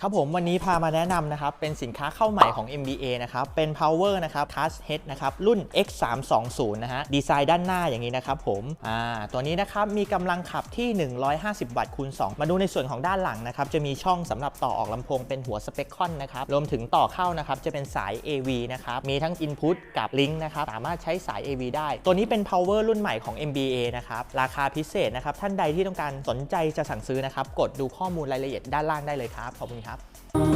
ครับผมวันนี้พามาแนะนำนะครับ เป็นสินค้าเข้าใหม่ของ MBA นะครับ เป็น power นะครับ touch head นะครับ รุ่น X320 นะฮะ ดีไซน์ด้านหน้าอย่างนี้นะครับผม อ่า ตัวนี้นะครับ มีกำลังขับที่ 150 วัตต์คูณ 2 มาดูในส่วนของด้านหลังนะครับ จะมีช่องสำหรับต่อออกลำโพงเป็นหัวสเปคคอนนะครับ รวมถึงต่อเข้านะครับ จะเป็นสาย AV นะครับ มีทั้ง input กับ link นะครับ สามารถใช้สาย AV ได้ ตัวนี้เป็น power รุ่นใหม่ของ MBA นะครับ ราคาพิเศษนะครับ ท่านใดที่ต้องการสนใจจะสั่งซื้อนะครับ กดดูข้อมูลรายละเอียดด้านล่างได้เลยครับขอบคุณครับ